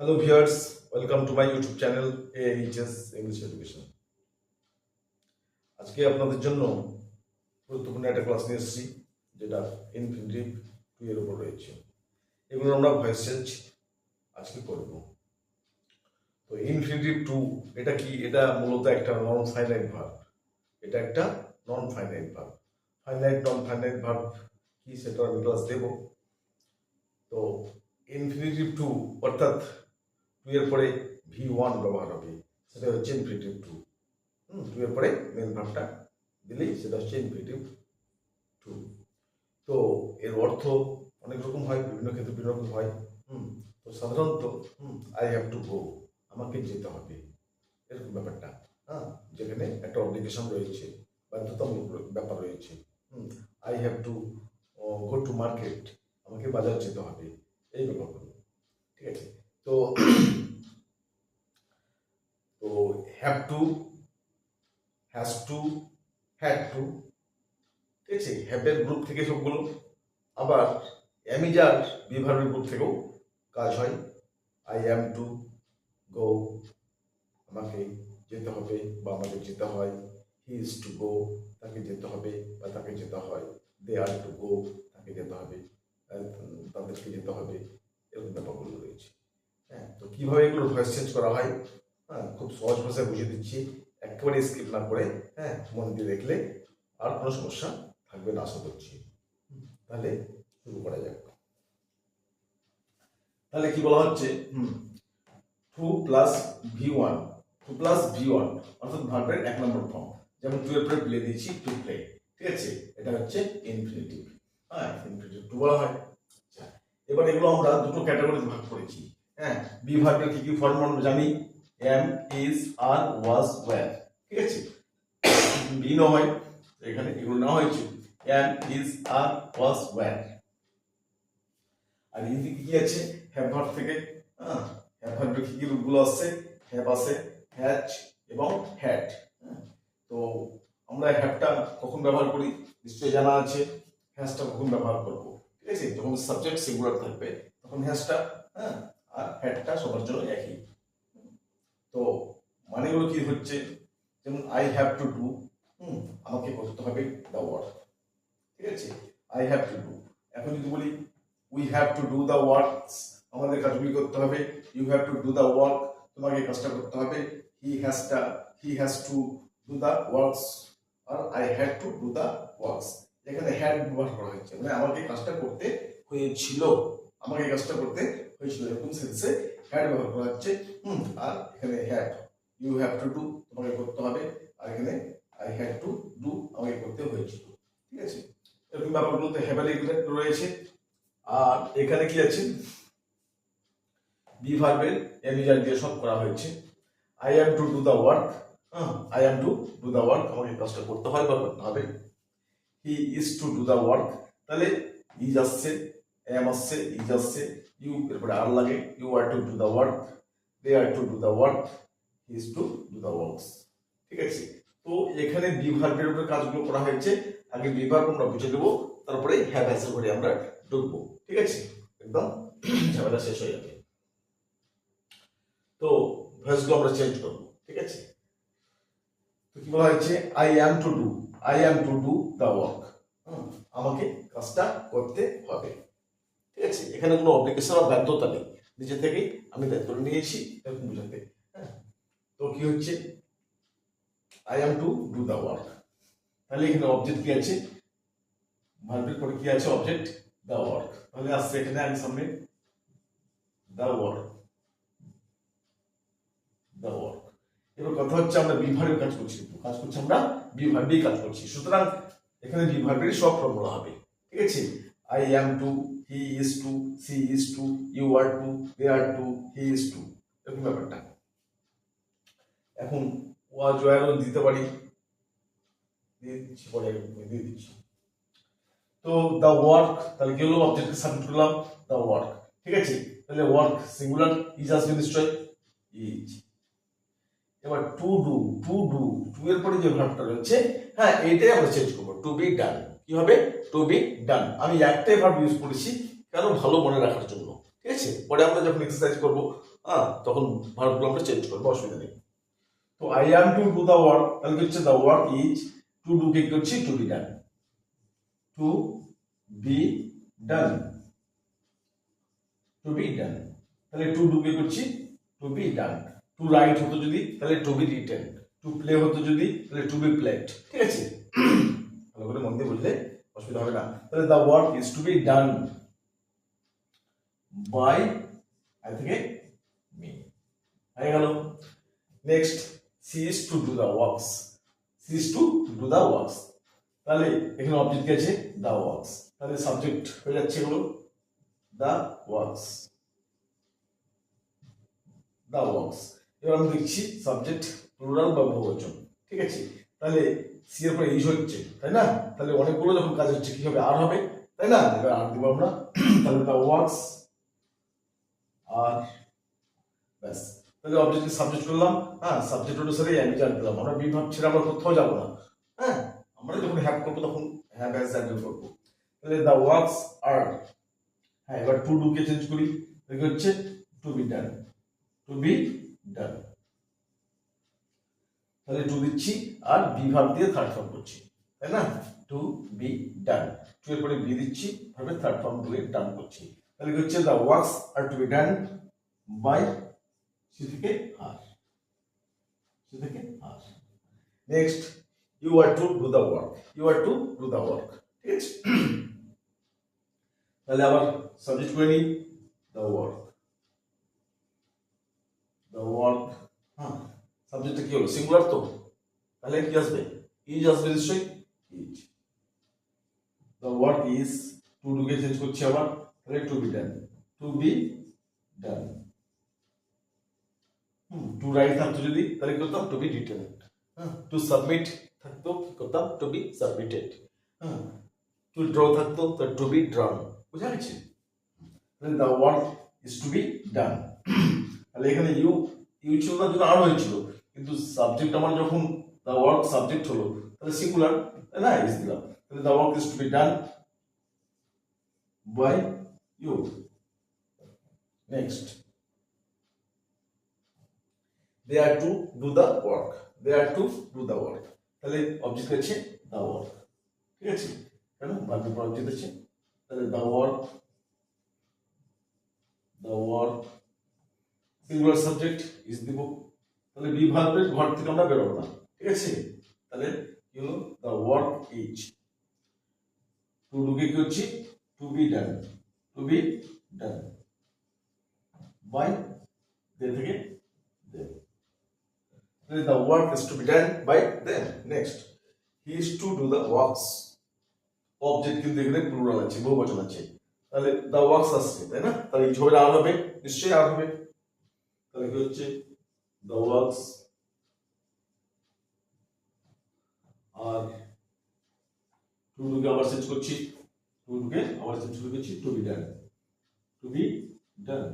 Hello viewers welcome to my YouTube channel HS English education আজকে আপনাদের জন্য গুরুত্বপূর্ণ একটা ক্লাস নিয়ে এসেছি, যেটা ইনফিনিটিভ টু এর উপর রয়েছে। এগুলো আমরা ভয়েস চেঞ্জ আজকে করব। তো ইনফিনিটিভ টু এটা কি? এটা মূলত একটা নন ফাইনাইট ভার্ব এটা একটা non finite verb finite non finite verb কি সেটা আমি ক্লাস দেব। তো ইনফিনিটিভ টু অর্থাৎ টু এর পরে ভি ওয়ান ব্যবহার হবে, সেটা হচ্ছে ইনফিনিটিভ টু হুম টু এর পরে মেন ভাবটা দিলেই সেটা হচ্ছে ইনফিনিটিভ টু তো এর অর্থ অনেক রকম হয়, বিভিন্ন ক্ষেত্রে বিভিন্ন রকম হয়। হুম, তো সাধারণত, hmm I have to go আমাকে যেতে হবে। এরকম ব্যাপারটা হ্যাঁ যেখানে একটা অব্লিগেশন রয়েছে, বাধ্যতামূলক ব্যাপার রয়েছে। হুম I have to go to market আমাকে বাজার যেতে হবে। এই ব্যাপারগুলো, ঠিক আছে? তো তো have to has to had to ঠিক আছে? হ্যাভের গ্রুপ থেকে সবগুলো। আবার অ্যামিজার বিভাগের গ্রুপ থেকেও কাজ হয়। আই অ্যাম টু গো আমাকে যেতে হবে বা আমাদের যেতে হয়। হি ইজ টু গো তাকে যেতে হবে বা তাকে যেতে হয়। দে আর টু গো তাকে যেতে হবে, তাদেরকে যেতে হবে, এরকম ব্যাপারগুলো রয়েছে। হ্যাঁ তো কীভাবে এগুলো ভয়েস চেঞ্জ করা হয়? হ্যাঁ খুব সহজ ভাষায় বুঝিয়ে দিচ্ছি। একেবারে স্কিপ না করে হ্যাঁ মন দিয়ে দেখলে আর কোনো সমস্যা থাকবে না, আশা করছি। তাহলে শুরু করা যাক। তাহলে কি বলা হচ্ছে? To plus V one to plus V one অর্থাৎ ভার্বের এক নম্বর ফর্ম যেমন টু এর পরে প্লে দিয়েছি টু প্লে ঠিক আছে? এটা হচ্ছে ইনফিনিটিভ হ্যাঁ ইনফিনিটিভ টু বলা হয়। আচ্ছা এবার এগুলো আমরা দুটো ক্যাটাগরিতে ভাগ করেছি। হ্যাঁ বি ভার্বের কি কি ফর্ম জানি? Am is are was were ঠিক আছে? বি হয় এখানে এগুলো নেওয়া হয়েছে? Am is are was were আর এদিকে কি আছে? হ্যাভ ভার্ব থেকে হ্যাঁ হ্যাভ ভার্বের কি কি রূপগুলো আসছে? হ্যাভ আছে হ্যাচ এবং হ্যাড তো আমরা হ্যাভটা কখন ব্যবহার করি? নিশ্চয়ই জানা আছে। হ্যাজটা কখন ব্যবহার করব? ঠিক আছে? যখন সাবজেক্ট সিঙ্গুলার থাকবে, তখন হ্যাজটা হ্যাঁ আর হ্যাডটা সবার জন্য একই। তো মানেগুলো কি হচ্ছে? যেমন I have to do hmm, আমাকে করতে হবে দ্য ওয়ার্ক ঠিক আছে? আই হ্যাভ টু ডু এখন যদি বলি we have to do the works আমাদের কাজগুলি করতে হবে? You have to do the work তোমাকে কাজটা করতে হবে। He has হ্যাজটা he has to do the works R I had to do the works এখানে হ্যাড ব্যবহার করা হয়েছে মানে আমাকে কাজটা করতে হয়েছিল। আমাকে কাজটা করতে হয়েছিল এরকম সেন্সে হ্যাড ব্যবহার করা হচ্ছে। হুম, আর এখানে had you have to do তোমাকে করতে হবে। আর এখানে আই হ্যাড টু ডু আমাকে করতে হয়েছিল। ঠিক আছে? এরকম ব্যাপারগুলোতে হ্যাভেলি রয়েছে। আর এখানে কি আছে? বি ভার্বের এমিজার দিয়ে সব করা হয়েছে। I am to do the work I am to do the work আমাকে কাজটা করতে হয় বা করতে হবে। He is to do the work তাহলে ইজ আসছে এম আসছে ইজ আসছে ইউ এরপরে আর লাগে you are to do the work they are to do the work is to do the works ঠিক আছে? তো এখানে বি ভার্বের উপরে কাজগুলো করা হয়েছে। আগে বি ভার্ব আমরা বুঝে দেবো তারপরে হ্যাভ অ্যাসের ঘরে আমরা ঢুকবো। ঠিক আছে? একদম ঝামেলা শেষ হয়ে যাবে। তো ভয়েসগুলো আমরা চেঞ্জ করব। ঠিক আছে? তো কি বলা হয়েছে? I am to do I am to do the work আমাকে কাজটা করতে হবে। ঠিক আছে? এখানে কোনো অব্লিকেশন বা বাধ্যতা নেই। নিজে থেকেই আমি দায়িত্ব নিয়েছি এরকম বুঝাতে। হ্যাঁ? তো কি হচ্ছে? I am to do the work তাহলে এখানে অবজেক্ট কি আছে? ভার্বের পরে কি আছে? অবজেক্ট দ্য ওয়ার্ক তাহলে আসছে এখানে আমি সামনে দ্য ওয়ার্ক দ্য ওয়ার্ক এবার কথা হচ্ছে আমরা বিভাগের কাজ করছি কাজ করছি আমরা বিভাগেই কাজ করছি। সুতরাং এখানে বিভাগেরই সব ফর্মুলা হবে। ঠিক আছে? I am to he is to she is to you are to they are to he is to এরকম ব্যাপারটা। এখন ওয়াজ ওয়ারও দিতে পারি। দিয়ে দিচ্ছি, পরে দিয়ে দিচ্ছি। তো দ্য ওয়ার্ক তাহলে কি হলো? অবজেক্টকে সাবমিট করলাম দ্য ওয়ার্ক ঠিক আছে? তাহলে ওয়ার্ক সিঙ্গুলার ইজ আসবে নিশ্চয় ইজ এবার to do to do to এর পরে যে ভার্বটা রয়েছে হ্যাঁ এইটাই আমরা চেঞ্জ করব টু বি ডান কি হবে? টু বি ডান আমি একটাই ভার্ব ইউজ করেছি কেন ভালো মনে রাখার জন্য। ঠিক আছে? পরে আমরা যখন এক্সারসাইজ করব হ্যাঁ তখন ভার্বগুলো আমরা চেঞ্জ করব, অসুবিধা নেই। তো I am to do the work তাহলে হচ্ছে the work is to do কে কি হচ্ছে to be done to be done to be done তাহলে টু ডু কে করছি? To be done to write হতো যদি, তাহলে to be written to play হতো যদি, তাহলে টু বি প্লেড ঠিক আছে? করে মন দিয়ে বুঝলে অসুবিধা হবে না। তাহলে the work is to be done by I থেকে মি হয়ে গেল। Next she is to do the works she is to do the works তাহলে এখানে অবজেক্ট আছে? দ্য ওয়ার্কস তাহলে সাবজেক্ট হয়ে যাচ্ছে হলো দ্য ওয়ার্কস দ্য ওয়ার্কস এবার আমি দেখছি সাবজেক্ট প্লুরাল বা বহুবচন। ঠিক আছে? তাহলে সি এর পরে ইজ হচ্ছে, তাই না? তাহলে অনেকগুলো যখন কাজ হচ্ছে কি হবে আর হবে? তাই না? এবার আর দিব আমরা। তাহলে দ্য ওয়ার্কস আর ব্যাস। তাহলে অবজেক্টকে সাবজেক্ট করলাম। হ্যাঁ সাবজেক্ট অনুসারে জান দিলাম আমরা বিভাগ ছেড়ে আমরা কোথাও যাব না। হ্যাঁ আমরা যখন হ্যাভ করব তখন হ্যাভ হ্যাজ হ্যান্ডেল করব। তাহলে দ্য ওয়ার্কস আর হ্যাঁ এবার টু ডু কে চেঞ্জ করি। হচ্ছে? To be done to be done তাহলে টু দিচ্ছি আর বি ভাব দিয়ে থার্ড ফর্ম করছি, তাই না? টু বি ডান টু এর পরে বি দিচ্ছি ভাবে থার্ড ফর্ম দিয়ে ডান করছি। তাহলে কি হচ্ছে? The works are to be done by she থেকে আর C R next you are to do the work you are to do the work ঠিক আছে? তাহলে আবার সাবজেক্ট করে নিই। দ্য ওয়ার্ক দ্য ওয়ার্ক সাবজেক্টটা কি হলো? সিঙ্গুলার তো? তাহলে কি আসবে? ইজ আসবে নিশ্চয়ই? Is the work is to do K change করছি আবার? তাহলে to be done to be done to write থাকতো যদি, তাহলে কি করতাম? To be written to submit থাকতো, কি করতাম? টু বি সাবমিটেড হ্যাঁ টু ড্র থাকতো তো টু বি ড্রন বুঝা গেছে? তাহলে the work is to be done তাহলে এখানে ইউ ইউ ছিল না জন্য আরও হয়েছিল। কিন্তু সাবজেক্ট আমার যখন দ্য ওয়ার্ক সাবজেক্ট হলো, তাহলে সিঙ্গুলার না? ইজ দিলাম। তাহলে the work is to be done by you next they are to do the work they are to do the work তাহলে অবজেক্ট আছে দ্য ওয়ার্ক ঠিক আছে? কেন? বাকি অবজেক্ট আছে তাহলে the work the work singular subject is দিব তাহলে বিভাগের ঘর থেকে আমরা বেরোবো না ঠিক আছে? তাহলে কি হলো? দ্য ওয়ার্ক ইজ টু ডুকে কি হচ্ছে? To be done to be done by they থেকে. Then the work is to be done by them. Next, he is to do the works. Object কিন্তু এখানে প্লুরাল আছে বহুবচন আছে। তাহলে দ্য ওয়ার্কস আসছে তাই না? তাহলে ছবিটা আর হবে নিশ্চয়ই আর হবে। তাহলে কি হচ্ছে? দ্য ওয়ার্কস আর টু টুকে আবার চেঞ্জ করছি টু টুকে আবার চেঞ্জ করে দিচ্ছি to be done to be done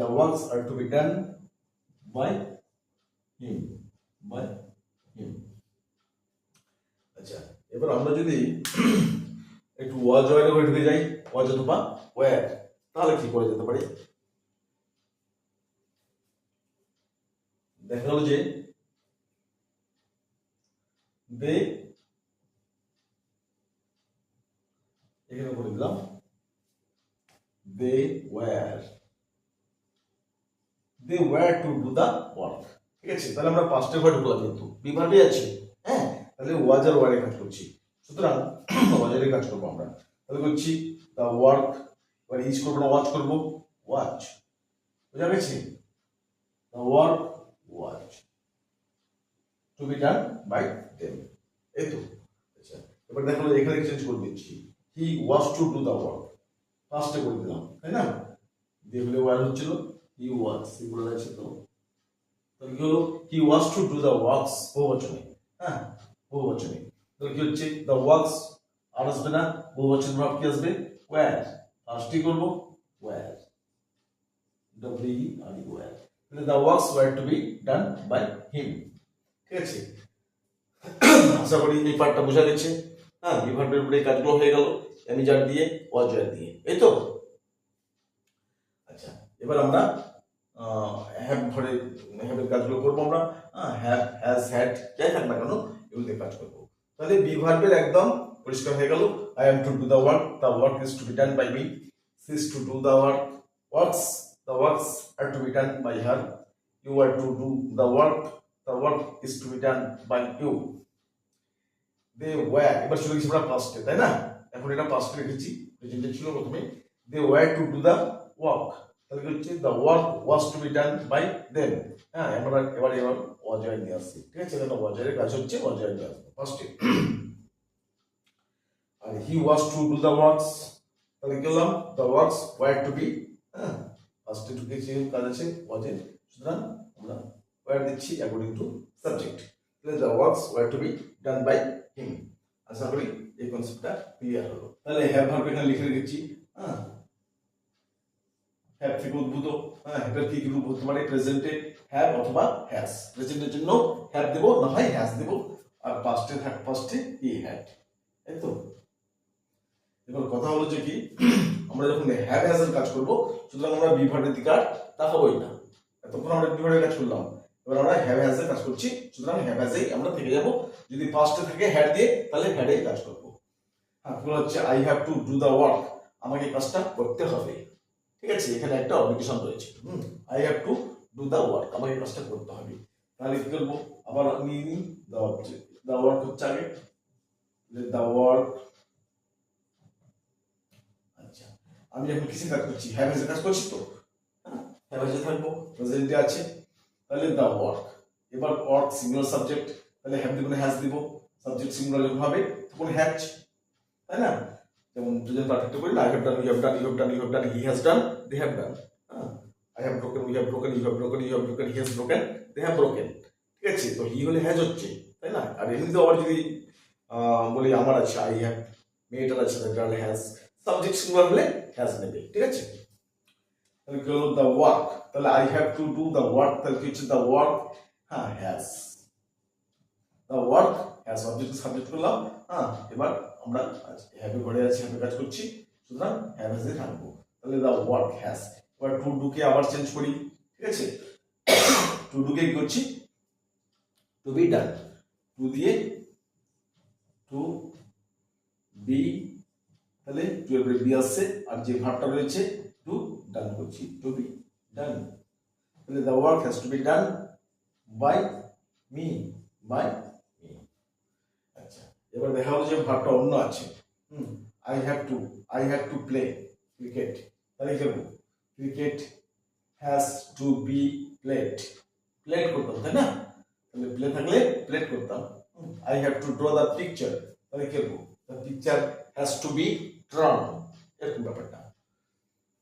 the works are to be done by him. By him. আচ্ছা এবার আমরা যদি একটু ওয়াজ ওয়ারে করে ঢুকে যাই, ওয়াজ অথবা ওয়ার, তাহলে কি করে যেতে পারি? দেখা গেল যে দে এখানে করে দিলাম they were they were to do the work ঠিক আছে? তাহলে আমরা পাঁচটা ঘরে ঢুকলাম কিন্তু। বিভাগে আছে হ্যাঁ? তাহলে ওয়াজ আর ওয়ারে কাজ করছি। সুতরাং ওয়াজারে কাজ করব আমরা। তাহলে করছি দ্য ওয়ার্ক এবার ইজ করব না ওয়াচ করব। ওয়াচ বোঝা গেছে? The work was to be done by them এই তো। আচ্ছা এবার দেখো এখানে চেঞ্জ করে দিচ্ছি। He was to do the work পাঁচটা করে দিলাম, তাই না? দিয়ে হলে ওয়ার হচ্ছিল হি ওয়াজ সিঙ্গুলার আছে তো। তাহলে কি হলো? He was to do the works বহুবচনে। হ্যাঁ বহুবচনে। তাহলে কি হচ্ছে? দ্য ওয়ার্কস আর আসবে না, বহুবচন ভাব কি আসবে? ওয়্যার ফার্স্টই করব were W R were the works were to be done by him ঠিক আছে। আশা করি এই পার্টটা বোঝা গেছে। হ্যাঁ বিভাগের উপরে কাজগুলো হয়ে গেল। যার দিয়ে ওয়াজার দিয়ে। এই তো? আচ্ছা এবার আমরা হ্যাভ ধরে হ্যাভের কাজগুলো করব আমরা। হ্যাভ হ্যাজ হ্যাড যাই থাক না কেন এগুলো দিয়ে কাজ করব। তাহলে বি ভার্বের একদম পরিষ্কার হয়ে গেল। I am to do the work the work is to be done by me she's to do the work works the works are to be done by her you are to do the work the work is to be done by you they were এবার চলে গেছি আমরা পাস্টে তাই না? এখন এটা পাস্টে রেখেছি প্রেজেন্টে ছিল প্রথমে they were to do the work তাহলে হচ্ছে? The work was to be done by them হ্যাঁ আমরা এবার এবার অজয় নিয়ে আসছি, ঠিক আছে? এখানে অজয়ের কাজ হচ্ছে, অজয় নিয়ে আসব ফার্স্টে আর he was to do the works তাহলে কি করলাম the works were to be হ্যাঁ ফার্স্টে ঢুকেছি কাজ আছে ওয়াজের সুতরাং আমরা ওয়ার দিচ্ছি অ্যাকর্ডিং টু সাবজেক্ট তাহলে the works were to be done by him আশা করি এই কনসেপ্টটা ক্লিয়ার হলো। তাহলে হ্যাভ ভার্ব এখানে লিখে রেখেছি হ্যাঁ। হ্যাভ থেকে উদ্ভূত। হ্যাঁ এটার কি কি রূপ হতে পারে? প্রেজেন্টে হ্যাভ অথবা হ্যাজ প্রেজেন্টের জন্য হ্যাভ দেব, না হয় হ্যাজ দেব। আর পাস্টে থাক পাস্টে ই হ্যাড তাই তো। এবার কথা হলো যে কি? আমরা যখন হ্যাভ হ্যাজ এর কাজ করব, সুতরাং আমরা বিভাগের দিকে আর তাকাবোই না। এতক্ষণ আমরা বিভাগের কাজ করলাম। এবার আমরা হ্যাভ হ্যাজ কাজ করছি। সুতরাং হ্যাভ আমরা থেকে যাব। যদি পাস্টে থাকে হ্যাড দিয়ে, তাহলে হ্যাডেই কাজ করব। হ্যাঁ পুরো হচ্ছে I have to do the work আমাকে কাজটা করতে হবে। ঠিক আছে? এখানে একটা অবলিগেশন রয়েছে। হুম I have to do the work আমাকে কাজটা করতে হবে। তাহলে কি করব? আবার নিয়ে নিই দ্য অবজেক্ট দ্য ওয়ার্ক হচ্ছে আগে। দ্য ওয়ার্ক আচ্ছা আমি যখন কিসে কাজ করছি? হ্যাভ এর কাজ করছি তো। হ্যাভ এসে থাকব। প্রেজেন্টে আছে। তাহলে দ্য ওয়ার্ক এবার ওয়ার্ক সিঙ্গুলার সাবজেক্ট তাহলে হ্যাভ দিব হ্যাজ দিব। সাবজেক্ট সিঙ্গুলার যখন হবে তখন হ্যাজ তাই না? যেমন প্রেজেন্ট পারফেক্ট করি I have done you have done you have done you have done he has done they have done I have broken we have broken you have broken you have broken he has broken they have broken ঠিক আছে? তো হি হলে has হচ্ছে তাই না? আর এমনিতে আবার যদি বলি আমার আছে আই হ্যাভ মেয়েটার আছে গার্ল হ্যাজ সাবজেক্ট সিঙ্গুলার হলে হ্যাজ নেবে ঠিক আছে তাহলে কি হলো দ্য ওয়ার্ক তাহলে I have to do the work তাহলে কি হচ্ছে দ্য ওয়ার্ক হ্যাঁ has the work has object subject করলাম। হ্যাঁ এবার আমরা হ্যাপি ঘরে আছি হ্যাপি কাজ করছি। সুতরাং হ্যাভ হ্যাজে থাকব। তাহলে দ্য ওয়ার্ক হ্যাজ এবার টু ডুকে আবার চেঞ্জ করি? ঠিক আছে? টু ডুকে কি করছি? টু বি ডান টু দিয়ে টু বি তাহলে টু এর বি আসছে আর যে ভাবটা রয়েছে টু ডান করছি। টু বি ডান তাহলে the work has to be done by me by me আচ্ছা এবার দেখা হলো যে ভাবটা অন্য আছে। হুম I have to I have to play cricket তাহলে খেলব cricket has to be played played করতাম, তাই না? তাহলে প্লে থাকলে প্লেট করতাম। I have to draw the picture তাহলে খেলব the picture has to be drawn এরকম ব্যাপারটা।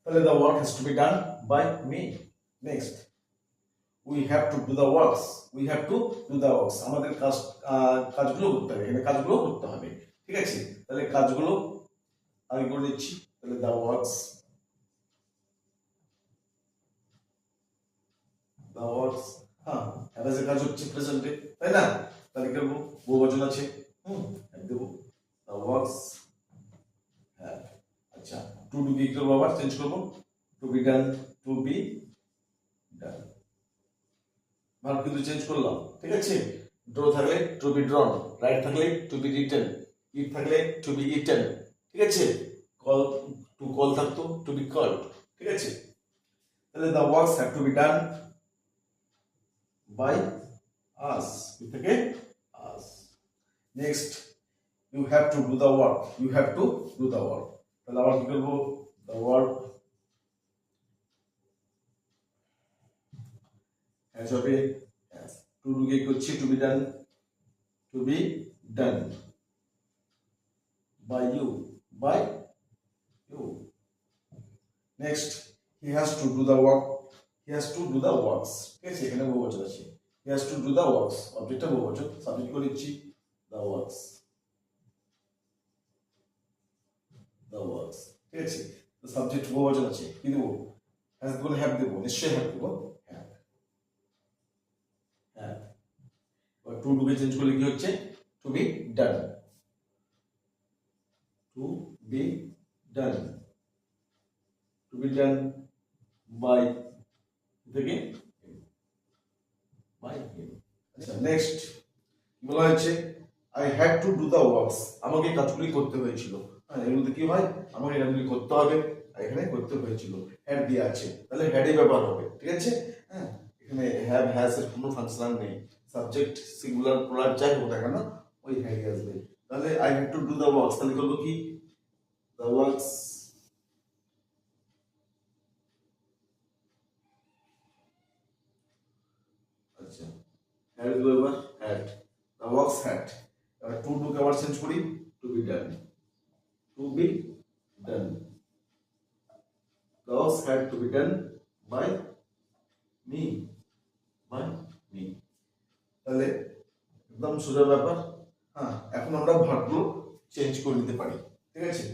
তাহলে the work has to be done by me next we have to do the works we have to do works আমাদের কাজ কাজগুলো করতে হবে। এখানে কাজগুলো করতে হবে। ঠিক আছে? তাহলে কাজগুলো আমি করে দিচ্ছি। তাহলে দ্য ওয়ার্কস দ্য ওয়ার্কস হ্যাঁ হ্যাভেজের কাজ হচ্ছে প্রেজেন্টে তাই না? তাহলে কি করব? বহুবচন আছে। হুম দেবো। দ্য ওয়ার্কস টু ডু কি করব আবার চেঞ্জ করব to be done to be done verb কিন্তু চেঞ্জ করলাম, ঠিক আছে? ড্র থাকলে টু বি ড্রন রাইট থাকলে টু বি রিটেন ইট থাকলে টু বি ইটেন ঠিক আছে? কল টু কল থাকতো টু বি কল ঠিক আছে? তাহলে the works have to be done by us থেকে? Us next you have to do the work you have to do the work তাহলে আবার কি করব? হ্যাজ হবে টু ডু কে করছি? To be done to be done by you by you next he has to do the work he has to do the works ঠিক আছে, এখানে বহুবচন আছে। He has to do the works অবজেক্টটা বহুবচন। Subject করে দিচ্ছি। দ্য ওয়ার্কস দ্য ওয়ার্কস ঠিক আছে সাবজেক্ট বহুবচন আছে কি দেবো হ্যাজ দেবো হ্যাভ দেবো নিশ্চয়ই হ্যাভ দেবো হ্যাভ হ্যাভ টু টুকে চেঞ্জ করলে কি হচ্ছে? To be done to be done to be done by থেকে বাই আচ্ছা নেক্সট বলা হয়েছে? I had to do the works আমাকে কাজগুলি করতে হয়েছিল। হ্যাঁ মধ্যে কি হয়? আমাকে কাজগুলি করতে হবে। এখানে করতে হয়েছিল। হ্যাড দিয়ে আছে। তাহলে হ্যাডে ব্যবহার হবে। ঠিক আছে? হ্যাঁ এখানে হ্যাভ হ্যাজ এর কোনো ফাংশন নেই। সাবজেক্ট সিঙ্গুলার প্লার যাই হোক না কেন, ওই হ্যাডে আসবে। তাহলে I had to do the works তাহলে করব কি? দ্য ওয়ার্কস আচ্ছা হ্যাড এবার had the works had to to কে আবার চেঞ্জ করি to be done be done the works had to be done by me by me তাহলে একদম সোজা ব্যাপার। হ্যাঁ এখন আমরা ভার্বগুলো চেঞ্জ করে নিতে পারি। ঠিক আছে?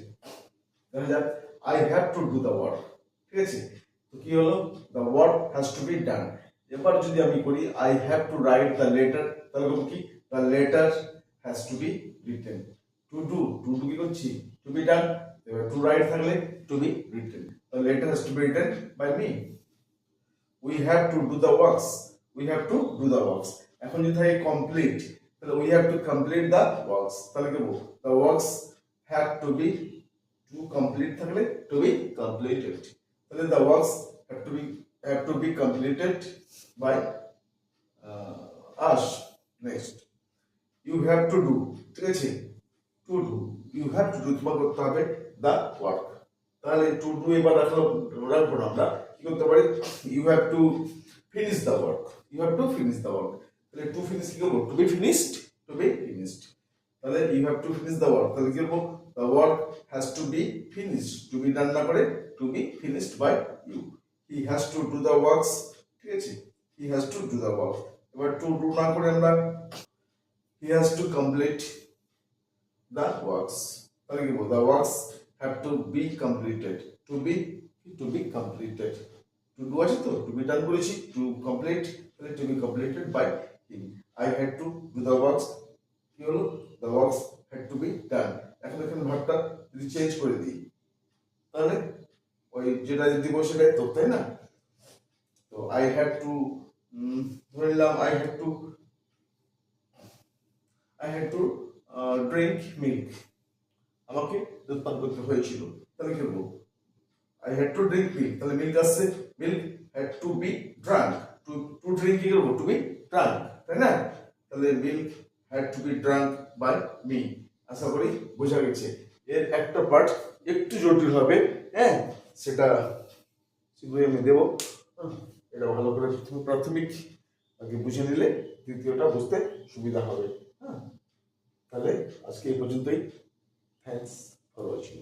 দেখা যাক I have to do the work ঠিক আছে? তো কি হলো? The work has to be done এবার যদি আমি করি I have to write the letter তাহলে কি? The letter has to be written to do to do কি করছি? টু বি ডান এবার টু রাইট থাকলে to be written the letter has to be written by me we have to do the works we have to do the works এখন যদি থাকে complete তাহলে we have to complete the works তাহলে কি বলব? The works have to be to complete থাকলে to be completed তাহলে the works have to be have to be completed by us next you have to do ঠিক আছে? To do you have to do তোমার করতে হবে the work তাহলে to do এবার রাখলাম রাখব না আমরা। কি করতে পারি? You have to finish the work you have to finish the work তাহলে টু ফিনিশ কি করব? To be finished to be finished তাহলে you have to finish the work তাহলে কি করব? The work has to be finished to be done না করে to be finished by you he has to do the works ঠিক আছে? He has to do the work এবার to do না করে আমরা he has to complete the কি বলব the works have to be completed to be to be completed to do আছে তো টু বি ডান করেছি টু কমপ্লিট তাহলে to be completed by him I had to do the works কি হলো the works had to be done এখন এখানে ভাবটা যদি চেঞ্জ করে দিই, তাহলে ওই যেটা যদি দিব সেটাই তো, তাই না? তো আই হ্যাড টু ধরে নিলাম I had to I had to drink milk আমাকে দুধ পান করতে হয়েছিল। তাহলে কি বলব? I had to drink milk তাহলে মিল্ক আসছে milk had to be drunk to to drink কি করব? টু বি ড্রাঙ্ক তাই না? তাহলে milk had to be drunk by me আশা করি বোঝা গেছে। এর একটা পার্ট একটু জটিল হবে। হ্যাঁ? সেটা শীঘ্রই আমি দেবো। এটা ভালো করে প্রথমে প্রাথমিক আগে বুঝে নিলে, দ্বিতীয়টা বুঝতে সুবিধা হবে। হ্যাঁ তাহলে আজকে এই পর্যন্তই। Thanks for watching